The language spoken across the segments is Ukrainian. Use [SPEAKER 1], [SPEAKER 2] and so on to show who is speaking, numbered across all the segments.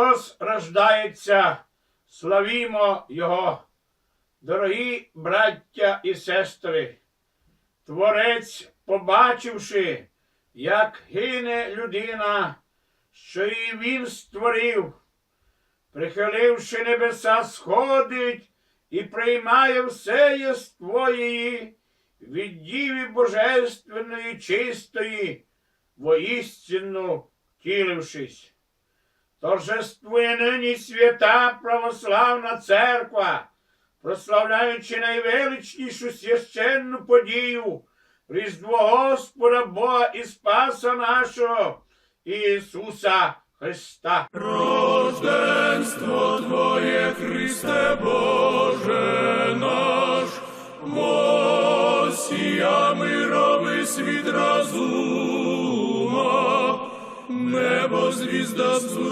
[SPEAKER 1] Христос рождається, славімо Його. Дорогі браття і сестри, Творець, побачивши, як гине людина, що її він створив, прихиливши небеса, сходить і приймає все єство її від Діви Божественної чистої, воістину втілившись. Торжествує нині свята православна церква, прославляючи найвеличнішу священну подію Різдво Господа Бога і Спаса нашого Ісуса Христа.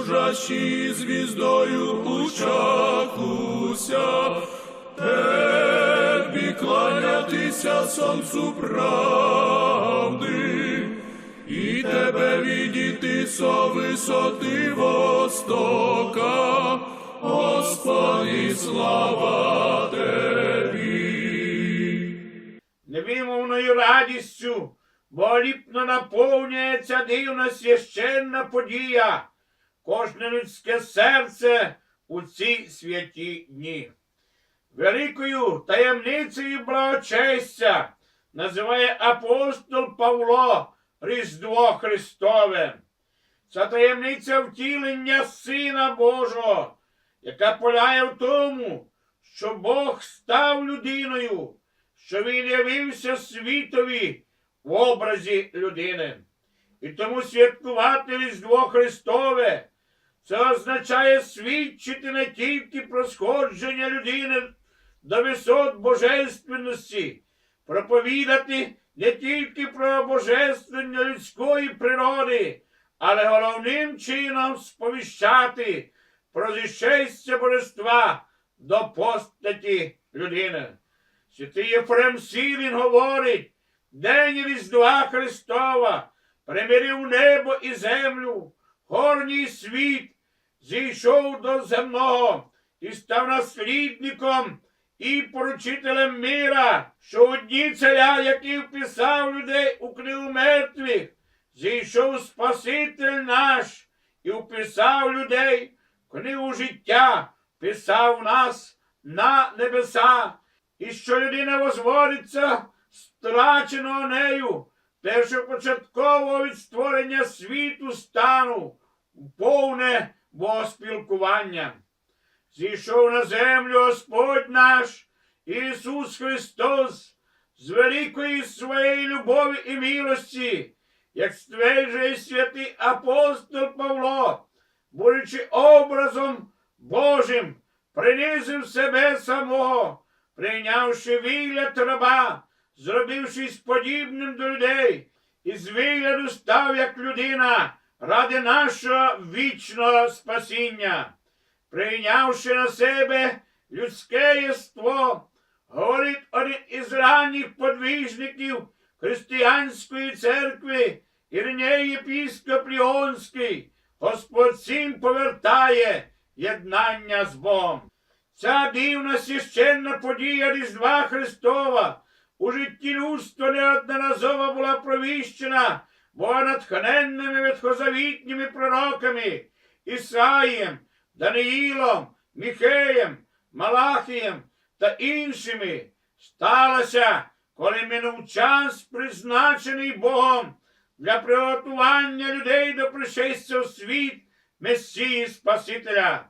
[SPEAKER 2] Служащий звіздою учахуся, Тебі кланятися сонцу правди, і тебе відійти со висоти востока, Господи, слава Тебі.
[SPEAKER 1] невимовною радістю, бо ліпно наповнюється дивна священна подія, кожне людське серце у ці святі дні. Великою таємницею благочестя називає апостол Павло Різдво Христове. Це таємниця втілення Сина Божого, яка полягає в тому, що Бог став людиною, що він явився світові в образі людини. І тому святкувати Різдво Христове це означає свідчити не тільки про сходження людини до висот божественності, проповідати не тільки про божественне людської природи, але головним чином сповіщати про зіщестя божества до постаті людини. Святий Єфрем Сілін говорить, День Різдва Христова примирив небо і землю, горній світ зійшов до земного і став наслідником і поручителем мира, що одні царя, який вписав людей у книгу мертвих, зійшов Спаситель наш і вписав людей в книгу життя, вписав нас на небеса, і що людина возводиться страченого нею, першопочатково від створення світу стану, повне богоспілкування. Зійшов на землю Господь наш Ісус Христос з великої своєї любові і милості, як стверджує святий апостол Павло, будучи образом Божим, принизив себе самого, прийнявши вигляд раба, зробившись подібним до людей, і з вигляду став як людина ради нашого вічного спасіння прийнявши на себе людське єство, говорить один із ранніх подвижників християнської церкви Ірней єпіскоп Ліонський, Господь цим повертає єднання з Богом. Ця дивна священна подія Різдва Христова у житті людства неодноразово була провіщена богонатхненними ветхозавітніми пророками Ісаїєм, Даниїлом, Міхеєм, Малахієм та іншими сталося, коли минув час, призначений Богом для приготування людей до пришестя в світ Месії Спасителя.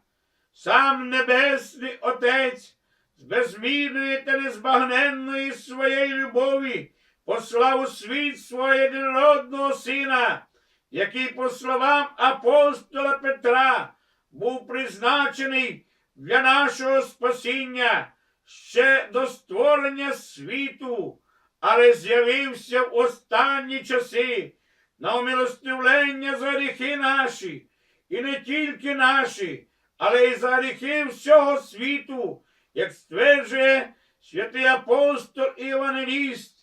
[SPEAKER 1] Сам Небесний Отець безмірної та незбагненної своєї любові послав у світ свого єдинородного сина, який, по словам апостола Петра, був призначений для нашого спасіння ще до створення світу, але з'явився в останні часи на умилостивлення за гріхи наші, і не тільки наші, але й за гріхи всього світу, як стверджує святий апостол і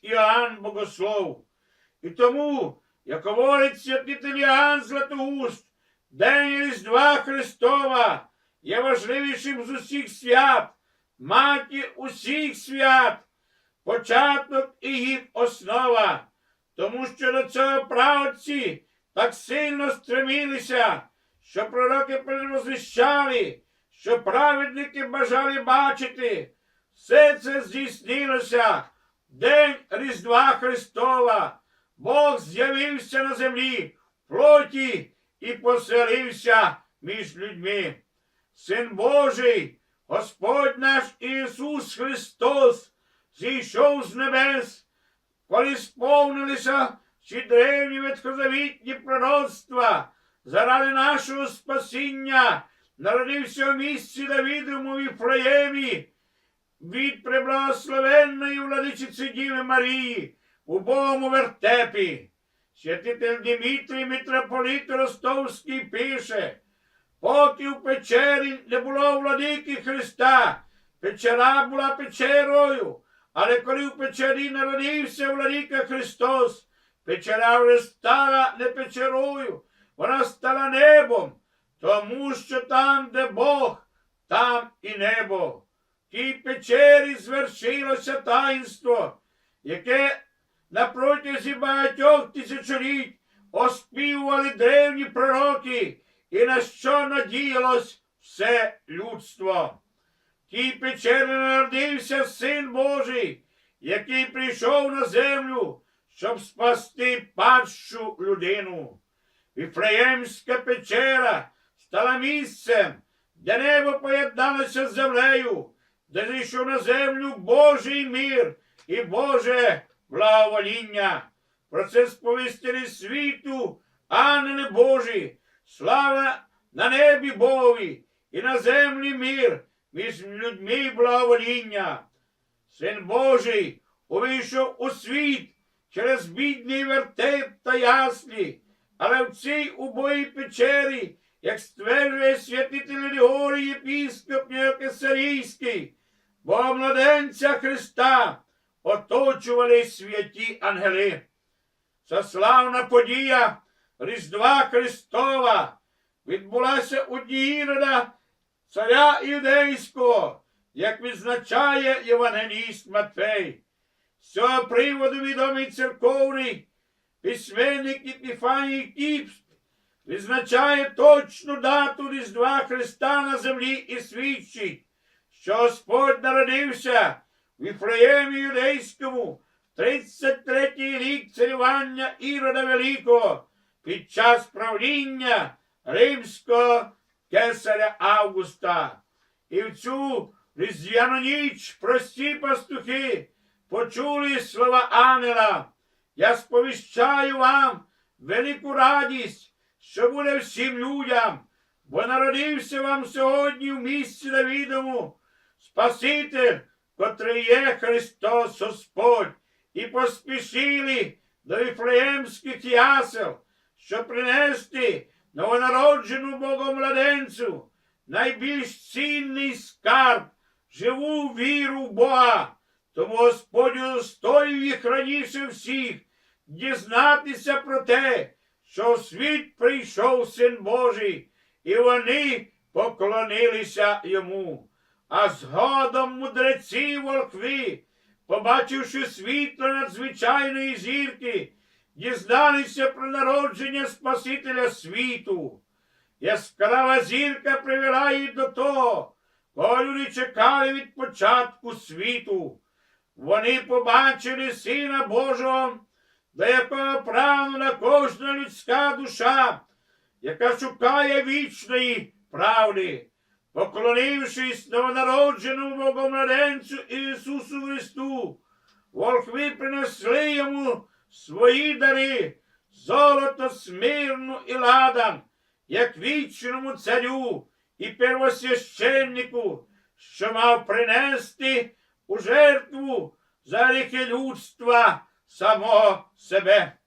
[SPEAKER 1] Іоанн Богослов. І тому, як говорить святитель Іоанн Златоуст, День Різдва Христова є важливішим з усіх свят, маті усіх свят, початок і їх основа, тому що до цього правці так сильно стремилися, що пророки перезвіщали, що праведники бажали бачити. Все це здійснилося День Різдва Христова. Бог з'явився на землі плоті і поселився між людьми. Син Божий, Господь наш Ісус Христос, зійшов з небес, коли сповнилися ці древні ветхозавітні пророцтва, заради нашого спасіння, народився в місці Давидовому Віфлеємі, від преблагословенної владичиці Діви Марії у Богому вертепі. Святитель Дмитрій митрополит Ростовський пише, поки в печері не було владики Христа, печера була печерою, але коли в печері народився владика Христос, печера вже стала не печерою, вона стала небом, тому що там, де Бог, там і небо. В тій печері звершилося таїнство, яке на протязі багатьох тисячоліть оспівували древні пророки, і на що надіялось все людство. Тій печері народився Син Божий, який прийшов на землю, щоб спасти падшу людину. Віфлеємська печера стала місцем, де небо поєдналося з землею, де зійшов на землю Божий мир і Боже благовоління. Про це сповістили світу, ангели Божі, слава на небі Богові і на землі мир між людьми благовоління. Син Божий увійшов у світ через бідний вертеп та яслі, але в цій убоїй печері, як стверджує святитель Григорій єпіскоп Кесарійський, бо младенця Христа оточували святі ангели. Ця славна подія Різдва Христова відбулася у дні Ірода, царя Іудейського, як відзначає Євангеліст Матфей. З цього приводу відомий церковний письменник Епіфаній Кіпс відзначає точну дату Різдва Христа на землі і свідчить, що Господь народився в Віфлеємі Юдейському 33-й рік царювання Ірода Великого під час правління римського кесаря Августа. І в цю різдвяну ніч прості пастухи почули слова ангела. Я сповіщаю вам велику радість, що буде всім людям, бо народився вам сьогодні в місці Давідому Спаситель, котрий є Христос Господь, і поспішили до Віфлеємських ясел, щоб принести новонароджену Богомладенцю, найбільш цінний скарб, живу віру в Бога. Тому Господь удостоїв їх раніше всіх дізнатися про те, що в світ прийшов Син Божий, і вони поклонилися йому. А згодом мудреці волхви, побачивши світло надзвичайної зірки, дізналися про народження Спасителя світу. Яскрава зірка привела їх до того, кого люди чекали від початку світу. Вони побачили Сина Божого, до якого прагнула кожна людська душа, яка шукає вічної правди, поклонившись новонародженому Богомладенцю Ісусу Христу, волхви принесли йому свої дари, золото, смирну і ладан, як вічному царю і первосвященнику, що мав принести у жертву за гріхи людства самого себе.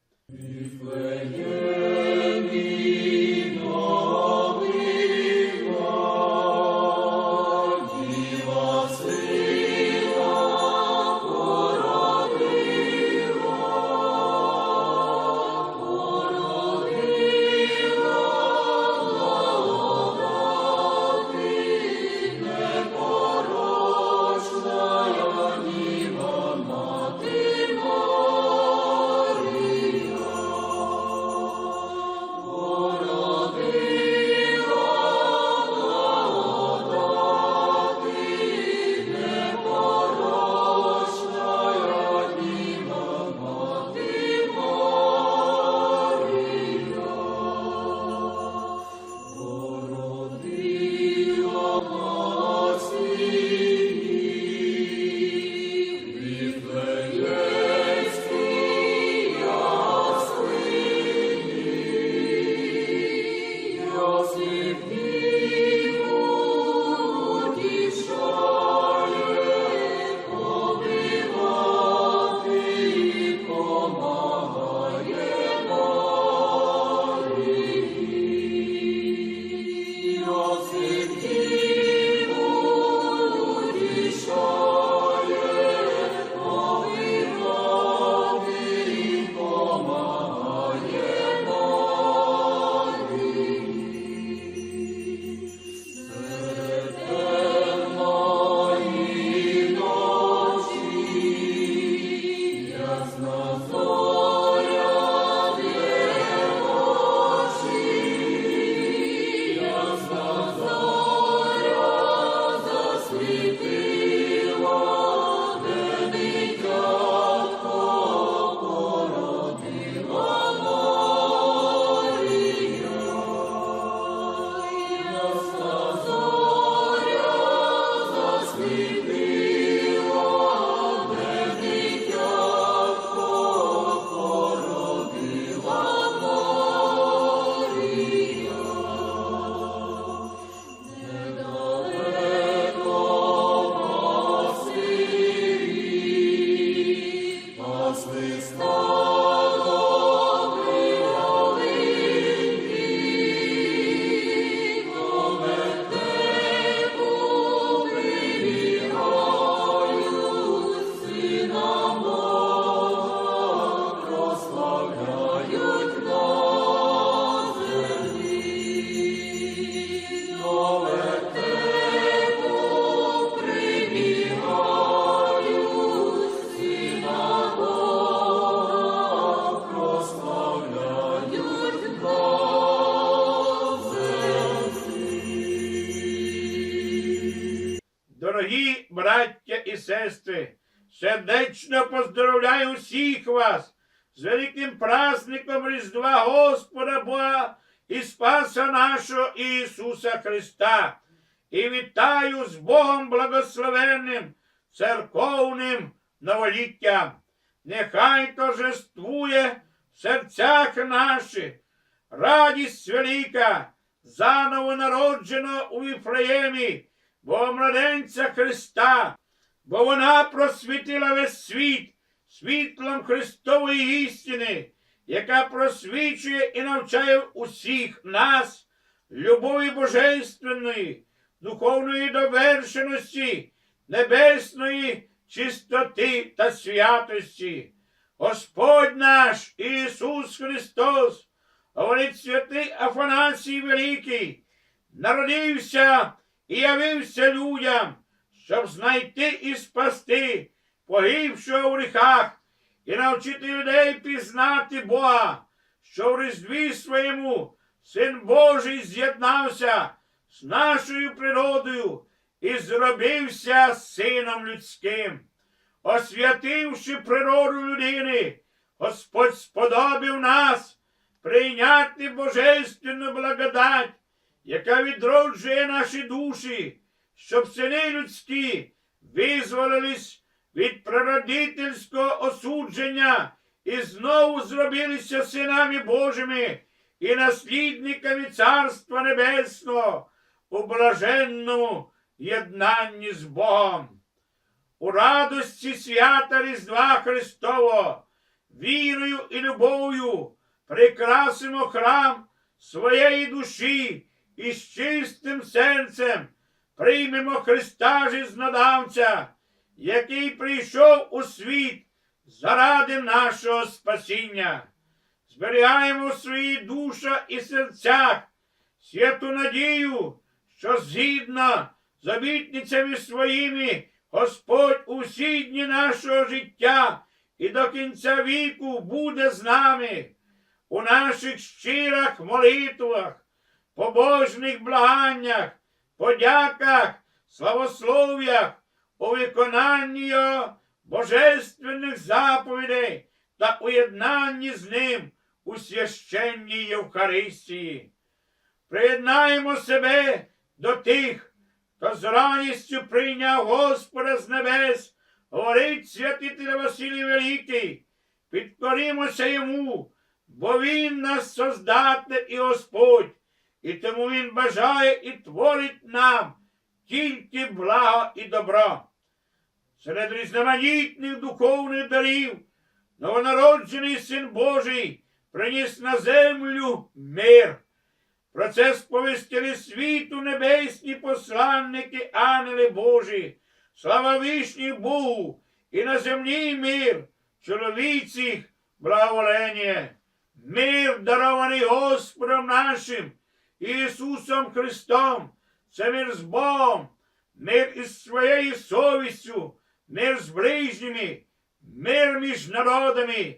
[SPEAKER 1] Ісуса Христа. І вітаю з Богом благословенним, церковним новоліттям. Нехай торжествує в серцях наших радість велика, заново народженого у Віфраємі, бо младенця Христа, бо вона просвітила весь світ світлом Христової істини, яка просвічує і навчає усіх нас любові божественної, духовної довершеності, небесної чистоти та святості. Господь наш Ісус Христос, говорить святий Афанасій Великий, народився і явився людям, щоб знайти і спасти погибшого в гріхах і навчити людей пізнати Бога, що в різдві своєму Син Божий з'єднався з нашою природою і зробився сином людським. Освятивши природу людини, Господь сподобив нас прийняти божественну благодать, яка відроджує наші душі, щоб сини людські визволились від прародительського осудження і знову зробилися синами Божими і наслідниками Царства Небесного у блаженному єднанні з Богом. У радості свята Різдва Христового, вірою і любов'ю прикрасимо храм своєї душі і з чистим серцем приймемо Христа Жизнодавця, який прийшов у світ заради нашого спасіння. Зберігаємо в своїх душах і серцях святу надію, що згідно з обітницями своїми Господь у всі дні нашого життя і до кінця віку буде з нами у наших щирих молитвах, побожних благаннях, подяках, славослов'ях, у виконанні Його божественних заповідей та уєднанні з ним у священній Євхаристії. Приєднаємо себе до тих, хто з радістю прийняв Господа з небес, говорить святитель Василій Великий, підкорімося йому, бо Він нас создатель і Господь, і тому Він бажає і творить нам тільки благо і добро. Серед різноманітних духовних дарів новонароджений Син Божий приніс на землю мир. Про це сповістили світу небесні посланники, ангели Божі, слава вишній Богу, і на землі мир, чоловічих благоволення. Мир, дарований Господом нашим, Ісусом Христом, це мир з Богом, мир із своєю совістю, мир з ближніми, мир між народами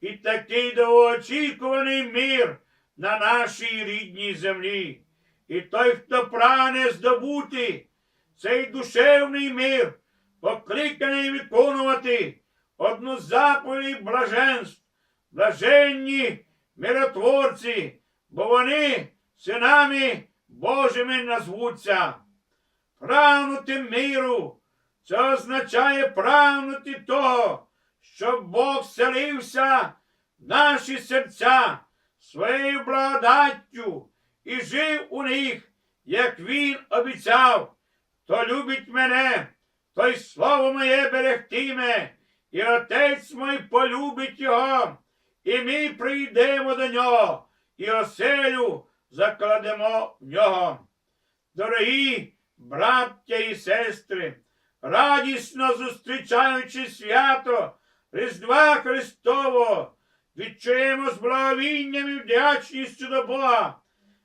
[SPEAKER 1] і такий довгоочікуваний мир на нашій рідній землі. І той, хто прагне здобути цей душевний мир, покликаний виконувати одну з заповідей блаженств, блаженні миротворці, бо вони синами Божими назвуться. Прагнути миру, це означає прагнути того, щоб Бог селився в наші серця своєю благодаттю і жив у них, як він обіцяв. Хто любить мене, той слово моє берегтиме, і отець мій полюбить його, і ми прийдемо до нього, і оселю закладемо в нього. Дорогі браття і сестри, радісно зустрічаючи свято Різдва Христового, відчуємо з благовінням і вдячністю до Бога,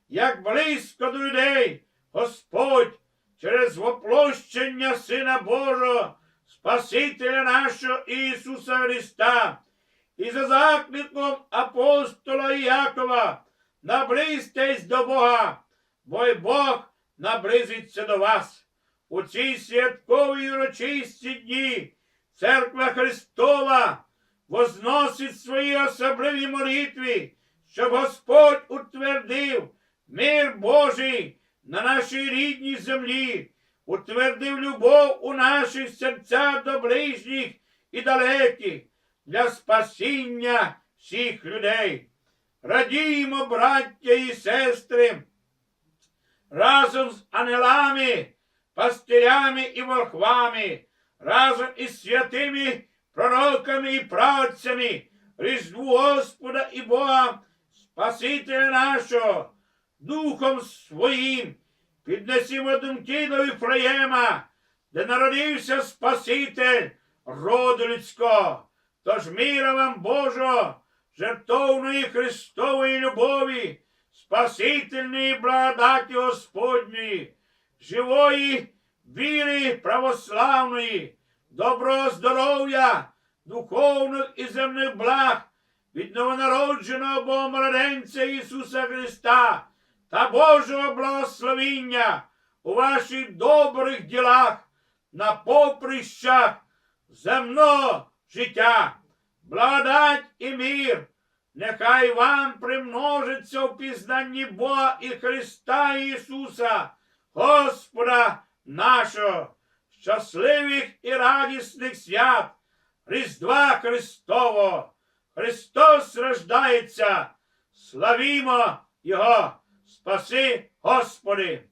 [SPEAKER 1] як близько до людей Господь через воплощення Сина Божого, Спасителя нашого Ісуса Христа, і за закликом апостола Якова наблизьтесь до Бога, бо й Бог наблизиться до вас. у ці святкові урочисті дні Церква Христова возносить свої особливі молитви, щоб Господь утвердив мир Божий на нашій рідній землі, утвердив любов у наших серцях до ближніх і далеких для спасіння всіх людей. Радіємо, браття і сестри, разом з ангелами, пастирями і волхвами, разом із святими пророками і правцями, Різдву Господа і Бога, Спасителя нашого, Духом Своїм, піднесімо думки до Вифлеєма, де народився Спаситель роду людського. Тож міра вам Божого, жертовної Христової любові, спасительної благодаті Господньої, живої віри православної, доброго здоров'я, духовних і земних благ від новонародженого Богомолоденця Ісуса Христа та Божого благословіння у ваших добрих ділах на поприщах земного життя. Благодать і мир, нехай вам примножиться в пізнанні Бога і Христа Ісуса, Господа нашого, щасливих і радісних свят, Різдва Христового. Христос рождається, славімо Його, спаси Господи!